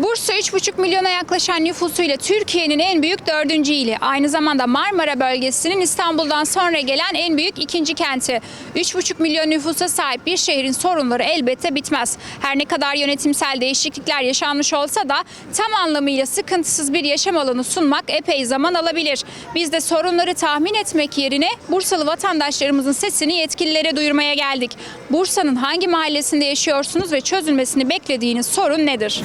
23,5 milyona yaklaşan nüfusuyla Türkiye'nin en büyük dördüncü ili. Aynı zamanda Marmara bölgesinin İstanbul'dan sonra gelen en büyük ikinci kenti. 3,5 milyon nüfusa sahip bir şehrin sorunları elbette bitmez. Her ne kadar yönetimsel değişiklikler yaşanmış olsa da tam anlamıyla sıkıntısız bir yaşam alanı sunmak epey zaman alabilir. Biz de sorunları tahmin etmek yerine Bursalı vatandaşlarımızın sesini yetkililere duyurmaya geldik. Bursa'nın hangi mahallesinde yaşıyorsunuz ve çözülmesini beklediğiniz sorun nedir?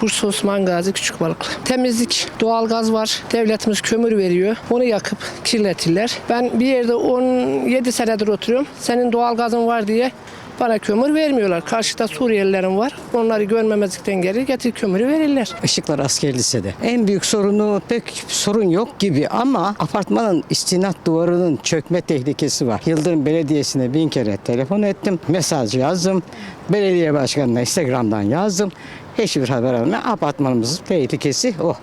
Bursa Osman Gazi Küçükbalıklı. Temizlik, doğalgaz var. Devletimiz kömür veriyor. Onu yakıp kirletirler. Ben bir yerde 17 senedir oturuyorum. Senin doğalgazın var diye bana kömür vermiyorlar. Karşıda Suriyelilerim var. Onları görmemezlikten geri getir kömürü verirler. Işıklar Asker Lisede. En büyük sorunu pek sorun yok gibi ama apartmanın istinat duvarının çökme tehlikesi var. Yıldırım Belediyesi'ne bin kere telefon ettim. Mesaj yazdım. Belediye başkanına Instagram'dan yazdım. Hiçbir haber almıyor. Apartmanımızın tehlikesi o.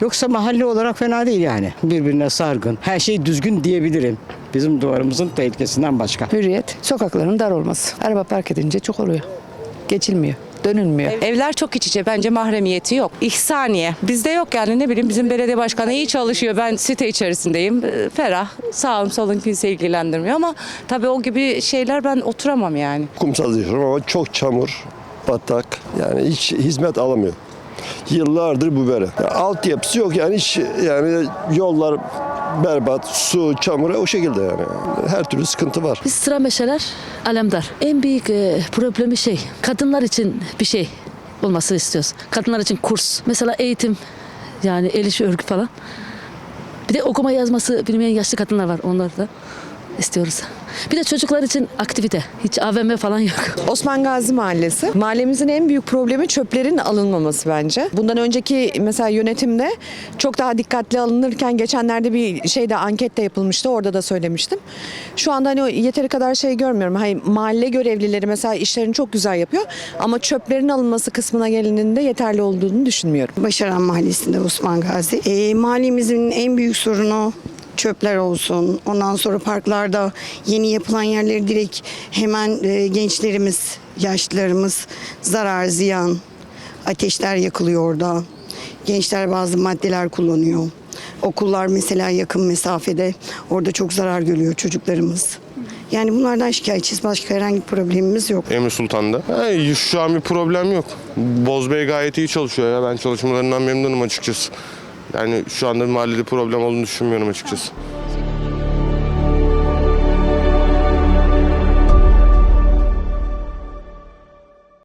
Yoksa mahalle olarak fena değil yani. Birbirine sargın. Her şey düzgün diyebilirim. Bizim duvarımızın tehlikesinden başka. Hürriyet, sokakların dar olması. Araba park edince çok oluyor. Geçilmiyor, dönülmüyor. Evler çok iç içe bence mahremiyeti yok. İhsaniye. Bizde yok yani ne bileyim bizim belediye başkanı iyi çalışıyor. Ben site içerisindeyim. Ee, Ferah. Sağım solun kimse ilgilendirmiyor ama tabii o gibi şeyler ben oturamam yani. Kumsal yaşıyorum ama çok çamur, batak. Yani hiç hizmet alamıyor. Yıllardır bu böyle. Ya altyapısı yok yani hiç yani yollar berbat, su, çamur o şekilde yani. Her türlü sıkıntı var. Biz sıra meşeler alemdar. En büyük e, problemi şey, kadınlar için bir şey olmasını istiyoruz. Kadınlar için kurs. Mesela eğitim, yani el işi örgü falan. Bir de okuma yazması bilmeyen yaşlı kadınlar var. Onları da istiyoruz. Bir de çocuklar için aktivite. Hiç AVM falan yok. Osman Gazi Mahallesi. Mahallemizin en büyük problemi çöplerin alınmaması bence. Bundan önceki mesela yönetimde çok daha dikkatli alınırken geçenlerde bir şeyde anket de yapılmıştı. Orada da söylemiştim. Şu anda hani o yeteri kadar şey görmüyorum. Hani mahalle görevlileri mesela işlerini çok güzel yapıyor ama çöplerin alınması kısmına gelininde yeterli olduğunu düşünmüyorum. Başaran Mahallesi'nde Osman Gazi. E, mahallemizin en büyük sorunu çöpler olsun. Ondan sonra parklarda yeni yapılan yerleri direkt hemen e, gençlerimiz, yaşlılarımız zarar, ziyan, ateşler yakılıyor orada. Gençler bazı maddeler kullanıyor. Okullar mesela yakın mesafede. Orada çok zarar görüyor çocuklarımız. Yani bunlardan şikayetçiyiz. Başka herhangi bir problemimiz yok. Emir Sultan'da. Ha, şu an bir problem yok. Bozbey gayet iyi çalışıyor ya. Ben çalışmalarından memnunum açıkçası. Yani şu anda mahallede problem olduğunu düşünmüyorum açıkçası.